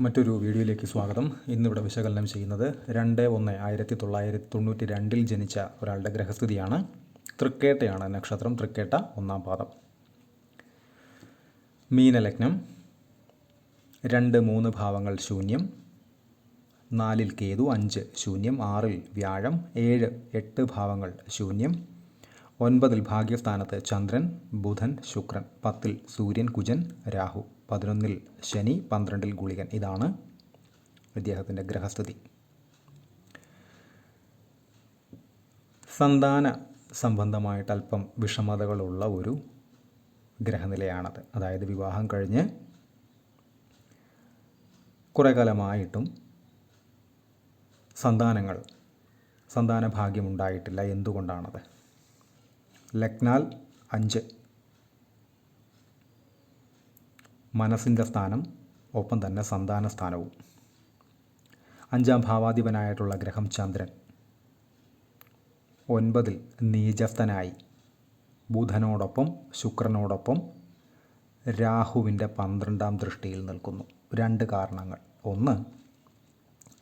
മറ്റൊരു വീഡിയോയിലേക്ക് സ്വാഗതം. ഇന്നിവിടെ വിശകലനം ചെയ്യുന്നത് രണ്ട് ഒന്ന് ആയിരത്തി തൊള്ളായിരത്തി തൊണ്ണൂറ്റി രണ്ടിൽ ജനിച്ച ഒരാളുടെ ഗ്രഹസ്ഥിതിയാണ്. തൃക്കേട്ടയാണ് നക്ഷത്രം. തൃക്കേട്ട ഒന്നാം പാദം. മീനലഗ്നം. രണ്ട് മൂന്ന് ഭാവങ്ങൾ ശൂന്യം. നാലിൽ കേതു അഞ്ച് ശൂന്യം. ആറിൽ വ്യാഴം. ഏഴ് എട്ട് ഭാവങ്ങൾ ശൂന്യം. ഒൻപതിൽ ഭാഗ്യസ്ഥാനത്ത് ചന്ദ്രൻ ബുധൻ ശുക്രൻ. പത്തിൽ സൂര്യൻ കുജൻ രാഹു. പതിനൊന്നിൽ ശനി പന്ത്രണ്ടിൽ ഗുളികൻ. ഇതാണ് ഇദ്ദേഹത്തിന്റെ ഗ്രഹസ്ഥിതി. സന്താന സംബന്ധമായിട്ട് അല്പം വിഷമതകളുള്ള ഒരു ഗ്രഹനിലയാണത്. അതായത് വിവാഹം കഴിഞ്ഞ് കുറേ കാലമായിട്ടും സന്താനങ്ങൾ സന്താന ഭാഗ്യമുണ്ടായിട്ടില്ല എന്തുകൊണ്ടാണത്? ലക്നാൽ അഞ്ച്. മനസ്സിന്റെ സ്ഥാനം ഒപ്പം തന്നെ സന്താന സ്ഥാനവും. അഞ്ചാം ഭാവാധിപനായിട്ടുള്ള ഗ്രഹം ചന്ദ്രൻ. ഒൻപതിൽ നീചസ്ഥനായി. ബുധനോടൊപ്പം ശുക്രനോടൊപ്പം രാഹുവിന്റെ പന്ത്രണ്ടാം ദൃഷ്ടിയിൽ നിൽക്കുന്നു. രണ്ട് കാരണങ്ങൾ. ഒന്ന്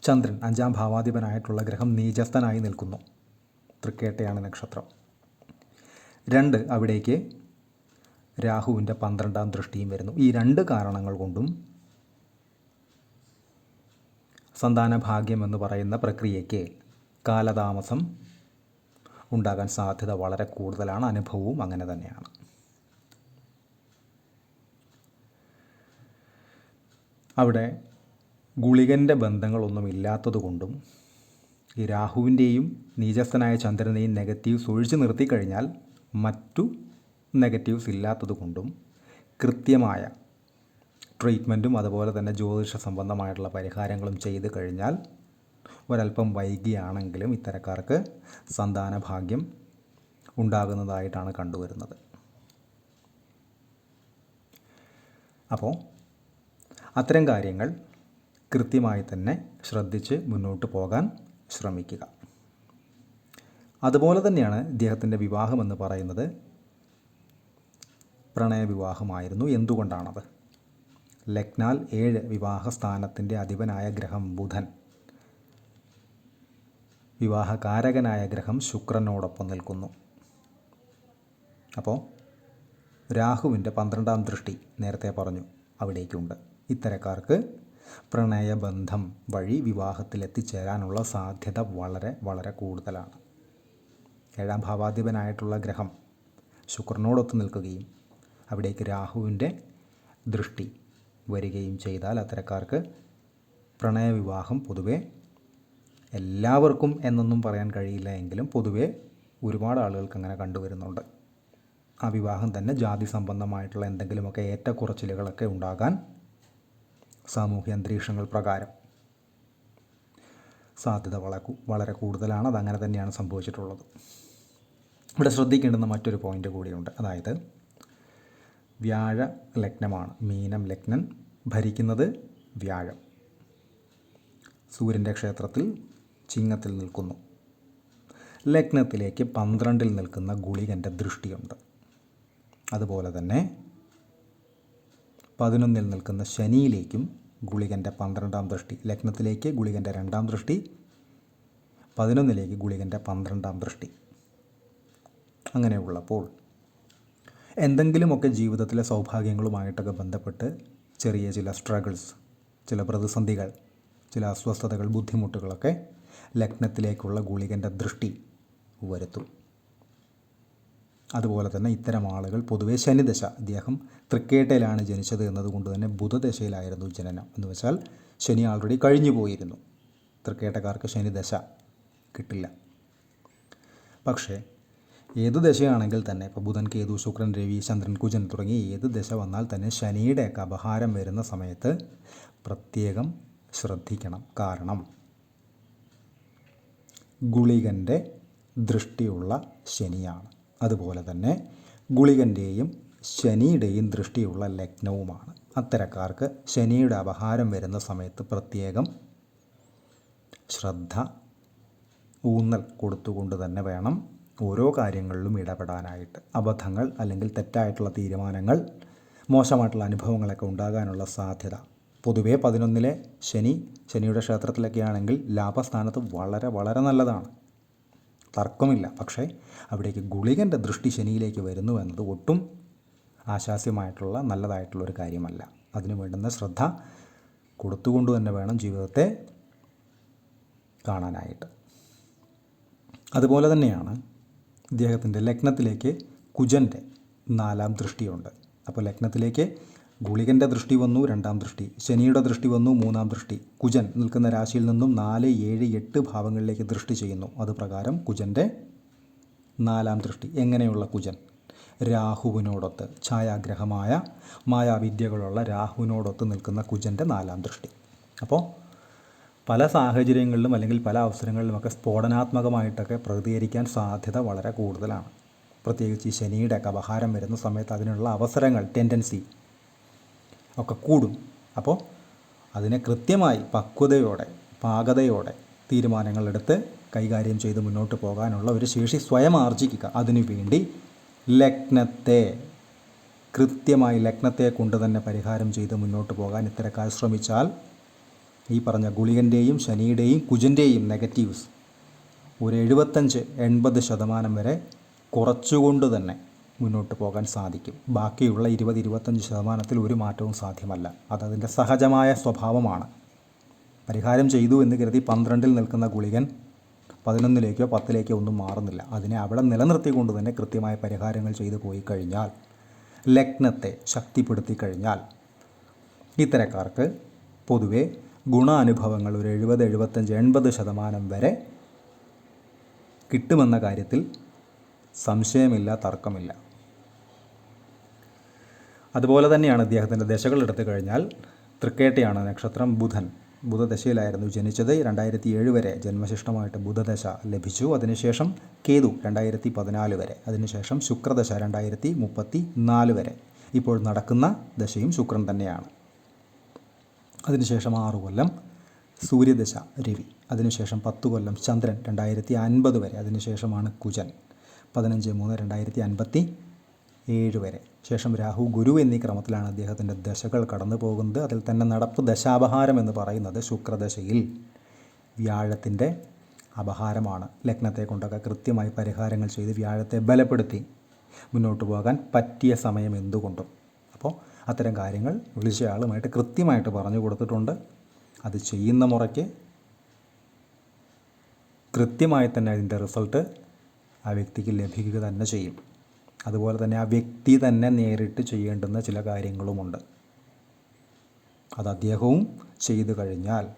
ചന്ദ്രൻ അഞ്ചാം ഭാവാധിപനായിട്ടുള്ള ഗ്രഹം നീചസ്ഥനായി നിൽക്കുന്നു. തൃക്കേട്ടയാണ് നക്ഷത്രം. രണ്ട് അവിടേക്ക് രാഹുവിന്റെ പന്ത്രണ്ടാം ദൃഷ്ടിയും വരുന്നു. ഈ രണ്ട് കാരണങ്ങൾ കൊണ്ടും സന്താന ഭാഗ്യം എന്ന് പറയുന്ന പ്രക്രിയയ്ക്ക് കാലതാമസം ഉണ്ടാകാൻ സാധ്യത വളരെ കൂടുതലാണ്. അനുഭവവും അങ്ങനെ തന്നെയാണ്. അവിടെ ഗുളികന്റെ ബന്ധങ്ങളൊന്നും ഇല്ലാത്തതുകൊണ്ടും ഈ രാഹുവിന്റെയും നീചസ്ഥനായ ചന്ദ്രനെയും നെഗറ്റീവ് ഒഴിച്ചു നിർത്തിക്കഴിഞ്ഞാൽ മറ്റു നെഗറ്റീവ്സ് ഇല്ലാത്തതുകൊണ്ടും കൃത്യമായ ട്രീറ്റ്മെന്റും അതുപോലെ തന്നെ ജ്യോതിഷ സംബന്ധമായിട്ടുള്ള പരിഹാരങ്ങളും ചെയ്ത് കഴിഞ്ഞാൽ ഒരല്പം വൈകിയാണെങ്കിലും ഇത്തരക്കാർക്ക് സന്താന ഭാഗ്യം ഉണ്ടാകുന്നതായിട്ടാണ് കണ്ടുവരുന്നത്. അപ്പോൾ അത്തരം കാര്യങ്ങൾ കൃത്യമായി തന്നെ ശ്രദ്ധിച്ച് മുന്നോട്ട് പോകാൻ ശ്രമിക്കുക. അതുപോലെ തന്നെയാണ് ഇദ്ദേഹത്തിന്റെ വിവാഹമെന്ന് പറയുന്നത് പ്രണയവിവാഹമായിരുന്നു. എന്തുകൊണ്ടാണത്? ലഗ്നാൽ ഏഴ് വിവാഹസ്ഥാനത്തിന്റെ അധിപനായ ഗ്രഹം ബുധൻ. വിവാഹകാരകനായ ഗ്രഹം ശുക്രനോടൊപ്പം നിൽക്കുന്നു. അപ്പോൾ രാഹുവിന്റെ പന്ത്രണ്ടാം ദൃഷ്ടി നേരത്തെ പറഞ്ഞു അവിടേക്കുണ്ട്. ഇത്തരക്കാർക്ക് പ്രണയബന്ധം വഴി വിവാഹത്തിലെത്തിച്ചേരാനുള്ള സാധ്യത വളരെ വളരെ കൂടുതലാണ്. ഏഴാം ഭാവാധിപനായിട്ടുള്ള ഗ്രഹം ശുക്രനോടൊത്ത് നിൽക്കുകയും അവിടേക്ക് രാഹുവിന്റെ ദൃഷ്ടി വരികയും ചെയ്താൽ അത്തരക്കാർക്ക് പ്രണയവിവാഹം പൊതുവെ എല്ലാവർക്കും എന്നൊന്നും പറയാൻ കഴിയില്ല എങ്കിലും പൊതുവെ ഒരുപാട് ആളുകൾക്ക് അങ്ങനെ കണ്ടുവരുന്നുണ്ട്. ആ വിവാഹം തന്നെ ജാതി സംബന്ധമായിട്ടുള്ള എന്തെങ്കിലുമൊക്കെ ഏറ്റക്കുറച്ചിലുകളൊക്കെ ഉണ്ടാകാൻ സാമൂഹ്യ അന്തരീക്ഷങ്ങൾ പ്രകാരം സാധ്യത വളരെ വളരെ കൂടുതലാണ്. അതങ്ങനെ തന്നെയാണ് സംഭവിച്ചിട്ടുള്ളത്. ഇവിടെ ശ്രദ്ധിക്കേണ്ടുന്ന മറ്റൊരു പോയിന്റ് കൂടിയുണ്ട്. അതായത് വ്യാഴ ലഗ്നമാണ്. മീനം ലഗ്നൻ ഭരിക്കുന്നത് വ്യാഴം. സൂര്യന്റെ ക്ഷേത്രത്തിൽ ചിങ്ങത്തിൽ നിൽക്കുന്നു. ലഗ്നത്തിലേക്ക് പന്ത്രണ്ടിൽ നിൽക്കുന്ന ഗുളികന്റെ ദൃഷ്ടിയുണ്ട്. അതുപോലെ തന്നെ പതിനൊന്നിൽ നിൽക്കുന്ന ശനിയിലേക്കും ഗുളികന്റെ പന്ത്രണ്ടാം ദൃഷ്ടി ലഗ്നത്തിലേക്ക് ഗുളികന്റെ രണ്ടാം ദൃഷ്ടി പതിനൊന്നിലേക്ക് ഗുളികന്റെ പന്ത്രണ്ടാം ദൃഷ്ടി. അങ്ങനെയുള്ളപ്പോൾ എന്തെങ്കിലുമൊക്കെ ജീവിതത്തിലെ സൗഭാഗ്യങ്ങളുമായിട്ടൊക്കെ ബന്ധപ്പെട്ട് ചെറിയ ചില സ്ട്രഗിൾസ് ചില പ്രതിസന്ധികൾ ചില അസ്വസ്ഥതകൾ ബുദ്ധിമുട്ടുകളൊക്കെ ലഗ്നത്തിലേക്കുള്ള ഗുളികന്റെ ദൃഷ്ടി വരുത്തും. അതുപോലെ തന്നെ ഇത്തരം ആളുകൾ പൊതുവെ ശനിദശ അദ്ദേഹം തൃക്കേട്ടയിലാണ് ജനിച്ചത് എന്നതുകൊണ്ട് തന്നെ ബുധദശയിലായിരുന്നു ജനനം. എന്ന് വെച്ചാൽ ശനി ആൾറെഡി കഴിഞ്ഞു പോയിരുന്നു. തൃക്കേട്ടക്കാർക്ക് ശനിദശ കിട്ടില്ല. പക്ഷേ ഏത് ദശയാണെങ്കിൽ തന്നെ ഇപ്പോൾ ബുധൻ കേതു ശുക്രൻ രവി ചന്ദ്രൻ കുജൻ തുടങ്ങി ഏത് ദശ വന്നാൽ തന്നെ ശനിയുടെയൊക്കെ അപഹാരം വരുന്ന സമയത്ത് പ്രത്യേകം ശ്രദ്ധിക്കണം. കാരണം ഗുളികന്റെ ദൃഷ്ടിയുള്ള ശനിയാണ്. അതുപോലെ തന്നെ ഗുളികന്റെയും ശനിയുടെയും ദൃഷ്ടിയുള്ള ലഗ്നവുമാണ്. അത്തരക്കാർക്ക് ശനിയുടെ അപഹാരം വരുന്ന സമയത്ത് പ്രത്യേകം ശ്രദ്ധ ഊന്നൽ കൊടുത്തുകൊണ്ട് തന്നെ വേണം ഓരോ കാര്യങ്ങളിലും ഇടപെടാനായിട്ട് അബദ്ധങ്ങൾ അല്ലെങ്കിൽ തെറ്റായിട്ടുള്ള തീരുമാനങ്ങൾ മോശമായിട്ടുള്ള അനുഭവങ്ങളൊക്കെ ഉണ്ടാകാനുള്ള സാധ്യത. പൊതുവേ പതിനൊന്നിലെ ശനി ശനിയുടെ ക്ഷേത്രത്തിലൊക്കെ ആണെങ്കിൽ ലാഭസ്ഥാനത്ത് വളരെ വളരെ നല്ലതാണ്. തർക്കമില്ല. പക്ഷേ അവിടേക്ക് ഗുളികന്റെ ദൃഷ്ടി ശനിയിലേക്ക് വരുന്നു എന്നത് ഒട്ടും ആശാസ്യമായിട്ടുള്ള നല്ലതായിട്ടുള്ള ഒരു കാര്യമല്ല. അതിന് വേണ്ടുന്ന ശ്രദ്ധ കൊടുത്തുകൊണ്ട് തന്നെ വേണം ജീവിതത്തെ കാണാനായിട്ട്. അതുപോലെ തന്നെയാണ് ഇദ്ദേഹത്തിന്റെ ലഗ്നത്തിലേക്ക് കുജന്റെ നാലാം ദൃഷ്ടിയുണ്ട്. അപ്പോൾ ലഗ്നത്തിലേക്ക് ഗുളികന്റെ ദൃഷ്ടി വന്നു രണ്ടാം ദൃഷ്ടി. ശനിയുടെ ദൃഷ്ടി വന്നു മൂന്നാം ദൃഷ്ടി. കുജൻ നിൽക്കുന്ന രാശിയിൽ നിന്നും നാല് ഏഴ് എട്ട് ഭാവങ്ങളിലേക്ക് ദൃഷ്ടി ചെയ്യുന്നു. അത് പ്രകാരം കുജന്റെ നാലാം ദൃഷ്ടി. എങ്ങനെയുള്ള കുജൻ? രാഹുവിനോടൊത്ത് ഛായാഗ്രഹമായ മായാവിദ്യകളുള്ള രാഹുവിനോടൊത്ത് നിൽക്കുന്ന കുജന്റെ നാലാം ദൃഷ്ടി. അപ്പോൾ പല സാഹചര്യങ്ങളിലും അല്ലെങ്കിൽ പല അവസരങ്ങളിലുമൊക്കെ സ്ഫോടനാത്മകമായിട്ടൊക്കെ പ്രതികരിക്കാൻ സാധ്യത വളരെ കൂടുതലാണ്. പ്രത്യേകിച്ച് ഈ ശനിയുടെ ഒക്കെ അപഹാരം വരുന്ന സമയത്ത് അതിനുള്ള അവസരങ്ങൾ ടെൻഡൻസി ഒക്കെ കൂടും. അപ്പോൾ അതിനെ കൃത്യമായി പക്വതയോടെ പാകതയോടെ തീരുമാനങ്ങളെടുത്ത് കൈകാര്യം ചെയ്ത് മുന്നോട്ട് പോകാനുള്ള ഒരു ശേഷി സ്വയം ആർജിക്കുക. അതിനുവേണ്ടി ലഗ്നത്തെ കൃത്യമായി ലഗ്നത്തെ കൊണ്ട് തന്നെ പരിഹാരം ചെയ്ത് മുന്നോട്ട് പോകാൻ ഇത്തരക്കാർ ശ്രമിച്ചാൽ ഈ പറഞ്ഞ ഗുളികന്റെയും ശനിയുടെയും കുജന്റെയും നെഗറ്റീവ്സ് ഒരു എഴുപത്തഞ്ച് എൺപത് ശതമാനം വരെ കുറച്ചുകൊണ്ട് തന്നെ മുന്നോട്ട് പോകാൻ സാധിക്കും. ബാക്കിയുള്ള ഇരുപത് ഇരുപത്തഞ്ച് ശതമാനത്തിൽ ഒരു മാറ്റവും സാധ്യമല്ല. അതതിന്റെ സഹജമായ സ്വഭാവമാണ്. പരിഹാരം ചെയ്തു എന്ന് കരുതി പന്ത്രണ്ടിൽ നിൽക്കുന്ന ഗുളികൻ പതിനൊന്നിലേക്കോ പത്തിലേക്കോ ഒന്നും മാറുന്നില്ല. അതിനെ അവിടെ നിലനിർത്തിക്കൊണ്ട് തന്നെ കൃത്യമായ പരിഹാരങ്ങൾ ചെയ്തു പോയി കഴിഞ്ഞാൽ ലഗ്നത്തെ ശക്തിപ്പെടുത്തി കഴിഞ്ഞാൽ ഇത്തരക്കാർക്ക് പൊതുവെ ഗുണാനുഭവങ്ങൾ ഒരു എഴുപത് എഴുപത്തഞ്ച് എൺപത് ശതമാനം വരെ കിട്ടുമെന്ന കാര്യത്തിൽ സംശയമില്ല തർക്കമില്ല. അതുപോലെ തന്നെയാണ് ഇദ്ദേഹത്തിന്റെ ദശകൾ എടുത്തു കഴിഞ്ഞാൽ തൃക്കേട്ടയാണ് നക്ഷത്രം ബുധൻ. ബുധദശയിലായിരുന്നു ജനിച്ചത്. രണ്ടായിരത്തി ഏഴ് വരെ ജന്മശിഷ്ടമായിട്ട് ബുധദശ ലഭിച്ചു. അതിനുശേഷം കേതു രണ്ടായിരത്തി പതിനാല് വരെ. അതിനുശേഷം ശുക്രദശ രണ്ടായിരത്തി മുപ്പത്തി നാല് വരെ. ഇപ്പോൾ നടക്കുന്ന ദശയും ശുക്രൻ തന്നെയാണ്. അതിനുശേഷം ആറു കൊല്ലം സൂര്യദശ രവി അതിനുശേഷം പത്ത് കൊല്ലം ചന്ദ്രൻ രണ്ടായിരത്തി അൻപത് വരെ അതിനുശേഷമാണ് കുജൻ പതിനഞ്ച് മൂന്ന് രണ്ടായിരത്തി അൻപത്തി ഏഴ് വരെ. ശേഷം രാഹു ഗുരു എന്നീ ക്രമത്തിലാണ് അദ്ദേഹത്തിന്റെ ദശകൾ കടന്നു പോകുന്നത്. അതിൽ തന്നെ നടപ്പ് ദശാപഹാരം എന്ന് പറയുന്നത് ശുക്രദശയിൽ വ്യാഴത്തിന്റെ അപഹാരമാണ്. ലഗ്നത്തെ കൊണ്ടൊക്കെ കൃത്യമായി പരിഹാരങ്ങൾ ചെയ്ത് വ്യാഴത്തെ ബലപ്പെടുത്തി മുന്നോട്ട് പോകാൻ പറ്റിയ സമയം എന്തുകൊണ്ടും. അപ്പോൾ അത്തരം കാര്യങ്ങൾ വിളിച്ച ആളുമായിട്ട് കൃത്യമായിട്ട് പറഞ്ഞു കൊടുത്തിട്ടുണ്ട്. അത് ചെയ്യുന്ന മുറയ്ക്ക് കൃത്യമായി തന്നെ അതിന്റെ റിസൾട്ട് ആ വ്യക്തിക്ക് ലഭിക്കുക തന്നെ ചെയ്യും. അതുപോലെ തന്നെ ആ വ്യക്തി തന്നെ നേരിട്ട് ചെയ്യേണ്ടുന്ന ചില കാര്യങ്ങളുമുണ്ട്. അത് അദ്ദേഹവും ചെയ്തു കഴിഞ്ഞാൽ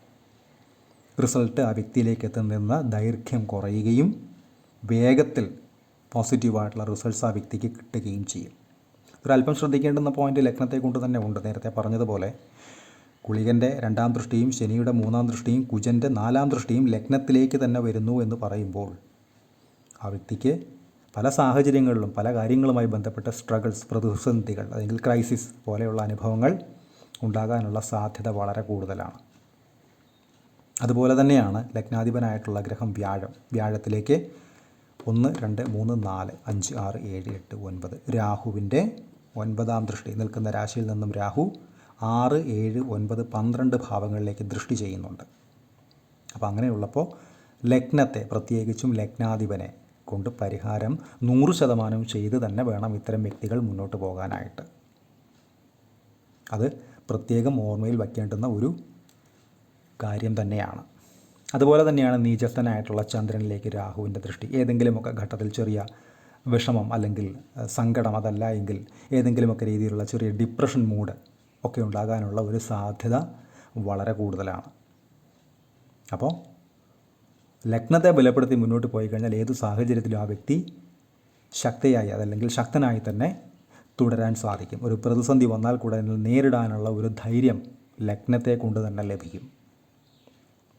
റിസൾട്ട് ആ വ്യക്തിയിലേക്ക് എത്തുന്ന ദൈർഘ്യം കുറയുകയും വേഗത്തിൽ പോസിറ്റീവായിട്ടുള്ള റിസൾട്ട്സ് ആ വ്യക്തിക്ക് കിട്ടുകയും ചെയ്യും. ഒരല്പം ശ്രദ്ധിക്കേണ്ടുന്ന പോയിന്റ് ലഗ്നത്തെ കൊണ്ട് തന്നെ ഉണ്ട്. നേരത്തെ പറഞ്ഞതുപോലെ കുളികന്റെ രണ്ടാം ദൃഷ്ടിയും ശനിയുടെ മൂന്നാം ദൃഷ്ടിയും കുജന്റെ നാലാം ദൃഷ്ടിയും ലഗ്നത്തിലേക്ക് തന്നെ വരുന്നു എന്ന് പറയുമ്പോൾ ആ വ്യക്തിക്ക് പല സാഹചര്യങ്ങളിലും പല കാര്യങ്ങളുമായി ബന്ധപ്പെട്ട സ്ട്രഗിൾസ് പ്രതിസന്ധികൾ അല്ലെങ്കിൽ ക്രൈസിസ് പോലെയുള്ള അനുഭവങ്ങൾ ഉണ്ടാകാനുള്ള സാധ്യത വളരെ കൂടുതലാണ്. അതുപോലെ തന്നെയാണ് ലഗ്നാധിപനായിട്ടുള്ള ഗ്രഹം വ്യാഴം. വ്യാഴത്തിലേക്ക് ഒന്ന് രണ്ട് മൂന്ന് നാല് അഞ്ച് ആറ് ഏഴ് എട്ട് ഒൻപത് രാഹുവിന്റെ ഒൻപതാം ദൃഷ്ടി നിൽക്കുന്ന രാശിയിൽ നിന്നും രാഹു ആറ് ഏഴ് ഒൻപത് പന്ത്രണ്ട് ഭാവങ്ങളിലേക്ക് ദൃഷ്ടി ചെയ്യുന്നുണ്ട്. അപ്പോൾ അങ്ങനെയുള്ളപ്പോൾ ലഗ്നത്തെ പ്രത്യേകിച്ചും ലഗ്നാധിപനെ കൊണ്ട് പരിഹാരം നൂറ് ശതമാനം ചെയ്ത് തന്നെ വേണം ഇത്തരം വ്യക്തികൾ മുന്നോട്ട് പോകാനായിട്ട്. അത് പ്രത്യേകം ഓർമ്മയിൽ വയ്ക്കേണ്ടുന്ന ഒരു കാര്യം തന്നെയാണ്. അതുപോലെ തന്നെയാണ് നീചസ്ഥനായിട്ടുള്ള ചന്ദ്രനിലേക്ക് രാഹുവിന്റെ ദൃഷ്ടി. ഏതെങ്കിലുമൊക്കെ ഘട്ടത്തിൽ ചെറിയ വിഷമം അല്ലെങ്കിൽ സങ്കടം അതല്ല എങ്കിൽ ഏതെങ്കിലുമൊക്കെ രീതിയിലുള്ള ചെറിയ ഡിപ്രഷൻ മൂഡ് ഒക്കെ ഉണ്ടാകാനുള്ള ഒരു സാധ്യത വളരെ കൂടുതലാണ്. അപ്പോൾ ലഗ്നത്തെ ബലപ്പെടുത്തി മുന്നോട്ട് പോയി കഴിഞ്ഞാൽ ഏത് സാഹചര്യത്തിലും ആ വ്യക്തി ശക്തിയായി അതല്ലെങ്കിൽ ശക്തനായി തന്നെ തുടരാൻ സാധിക്കും. ഒരു പ്രതിസന്ധി വന്നാൽ കൂടെ നേരിടാനുള്ള ഒരു ധൈര്യം ലഗ്നത്തെ കൊണ്ട് തന്നെ ലഭിക്കും.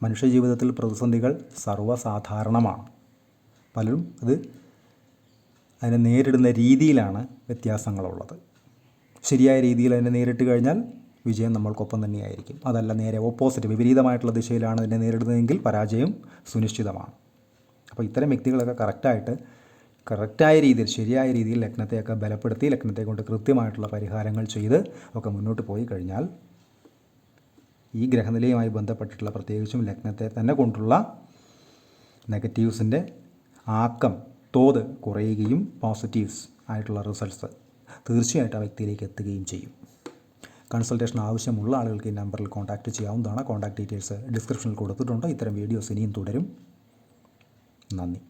മനുഷ്യജീവിതത്തിൽ പ്രതിസന്ധികൾ സർവസാധാരണമാണ്. പലരും അത് അതിനെ നേരിടുന്ന രീതിയിലാണ് വ്യത്യാസങ്ങളുള്ളത്. ശരിയായ രീതിയിൽ അതിനെ നേരിട്ട് കഴിഞ്ഞാൽ വിജയം നമ്മൾക്കൊപ്പം തന്നെയായിരിക്കും. അതല്ല നേരെ ഓപ്പോസിറ്റ് വിപരീതമായിട്ടുള്ള ദിശയിലാണ് അതിനെ നേരിടുന്നതെങ്കിൽ പരാജയം സുനിശ്ചിതമാണ്. അപ്പോൾ ഇത്തരം വ്യക്തികളൊക്കെ കറക്റ്റായിട്ട് കറക്റ്റായ രീതിയിൽ ശരിയായ രീതിയിൽ ലഗ്നത്തെയൊക്കെ ബലപ്പെടുത്തി ലഗ്നത്തെ കൊണ്ട് കൃത്യമായിട്ടുള്ള പരിഹാരങ്ങൾ ചെയ്ത് ഒക്കെ മുന്നോട്ട് പോയി കഴിഞ്ഞാൽ ഈ ഗ്രഹനിലയുമായി ബന്ധപ്പെട്ടിട്ടുള്ള പ്രത്യേകിച്ചും ലഗ്നത്തെ തന്നെ കൊണ്ടുള്ള നെഗറ്റീവ്സിന്റെ ആക്കം തോത് കുറയുകയും പോസിറ്റീവ്സ് ആയിട്ടുള്ള റിസൾട്ട്സ് തീർച്ചയായിട്ടും ആ വ്യക്തിയിലേക്ക് എത്തുകയും ചെയ്യും. കൺസൾട്ടേഷൻ ആവശ്യമുള്ള ആളുകൾക്ക് ഈ നമ്പറിൽ കോൺടാക്റ്റ് ചെയ്യാവുന്നതാണ്. കോൺടാക്ട് ഡീറ്റെയിൽസ് ഡിസ്ക്രിപ്ഷനിൽ കൊടുത്തിട്ടുണ്ട്. ഇത്തരം വീഡിയോസ് ഇനിയും തുടരും. നന്ദി.